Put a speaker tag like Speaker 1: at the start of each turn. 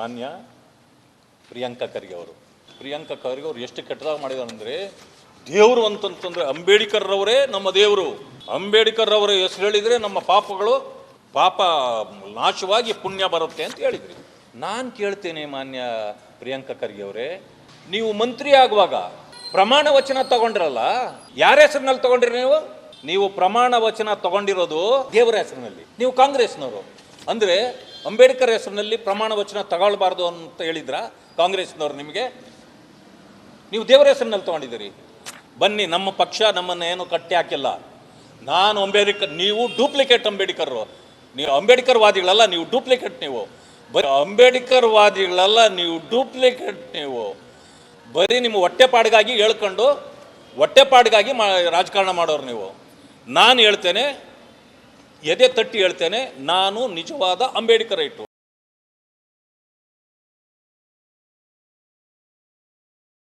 Speaker 1: ಮಾನ್ಯ ಪ್ರಿಯಾಂಕಾ ಖರ್ಗೆ ಅವರು. ಪ್ರಿಯಾಂಕಾ ಖರ್ಗೆ ಅವರು ಎಷ್ಟು ಕೆಟ್ಟದಾಗ ಮಾಡಿದಾರೆ ಅಂದರೆ ದೇವರು ಅಂತಂತಂದರೆ ಅಂಬೇಡ್ಕರ್ ಅವರೇ ನಮ್ಮ ದೇವರು. ಅಂಬೇಡ್ಕರ್ ಅವರ ಹೆಸರು ಹೇಳಿದರೆ ನಮ್ಮ ಪಾಪಗಳು ಪಾಪ ನಾಶವಾಗಿ ಪುಣ್ಯ ಬರುತ್ತೆ ಅಂತ ಹೇಳಿದ್ರಿ. ನಾನು ಕೇಳ್ತೇನೆ ಮಾನ್ಯ ಪ್ರಿಯಾಂಕಾ ಖರ್ಗೆ ಅವರೇ, ನೀವು ಮಂತ್ರಿ ಆಗುವಾಗ ಪ್ರಮಾಣ ವಚನ ತಗೊಂಡ್ರಲ್ಲ, ಯಾರ ಹೆಸರಿನಲ್ಲಿ ತಗೊಂಡ್ರಿ ನೀವು? ನೀವು ಪ್ರಮಾಣ ವಚನ ತಗೊಂಡಿರೋದು ದೇವರ ಹೆಸರಿನಲ್ಲಿ. ನೀವು ಕಾಂಗ್ರೆಸ್ನವರು. ಅಂದರೆ ಅಂಬೇಡ್ಕರ್ ಹೆಸರಿನಲ್ಲಿ ಪ್ರಮಾಣ ವಚನ ತಗೊಳ್ಬಾರ್ದು ಅಂತ ಹೇಳಿದ್ರ ಕಾಂಗ್ರೆಸ್ನವ್ರು ನಿಮಗೆ? ನೀವು ದೇವರ ಹೆಸರಿನಲ್ಲಿ ತೊಗೊಂಡಿದ್ದೀರಿ. ಬನ್ನಿ, ನಮ್ಮ ಪಕ್ಷ ನಮ್ಮನ್ನು ಏನು ಕಟ್ಟಿ ಹಾಕಿಲ್ಲ. ನಾನು ಅಂಬೇಡ್ಕರ್ ನೀವು ಡೂಪ್ಲಿಕೇಟ್ ಅಂಬೇಡ್ಕರ್. ನೀವು ಅಂಬೇಡ್ಕರ್ ವಾದಿಗಳಲ್ಲ ನೀವು ಡೂಪ್ಲಿಕೇಟ್ ನೀವು. ಬರೀ ಅಂಬೇಡ್ಕರ್ ವಾದಿಗಳಲ್ಲ ನೀವು ಡೂಪ್ಲಿಕೇಟ್ ನೀವು. ಬರೀ ನಿಮ್ಮ ಹೊಟ್ಟೆಪಾಡಿಗಾಗಿ ಹೇಳ್ಕೊಂಡು, ಹೊಟ್ಟೆಪಾಡಿಗಾಗಿ ಮಾ, ರಾಜಕಾರಣ ಮಾಡೋರು ನೀವು. ನಾನು ಹೇಳ್ತೇನೆ ಎದೆ ತಟ್ಟಿ ಹೇಳ್ತೇನೆ ನಾನು ನಿಜವಾದ ಅಂಬೇಡ್ಕರ್ ಇಟ್ಟು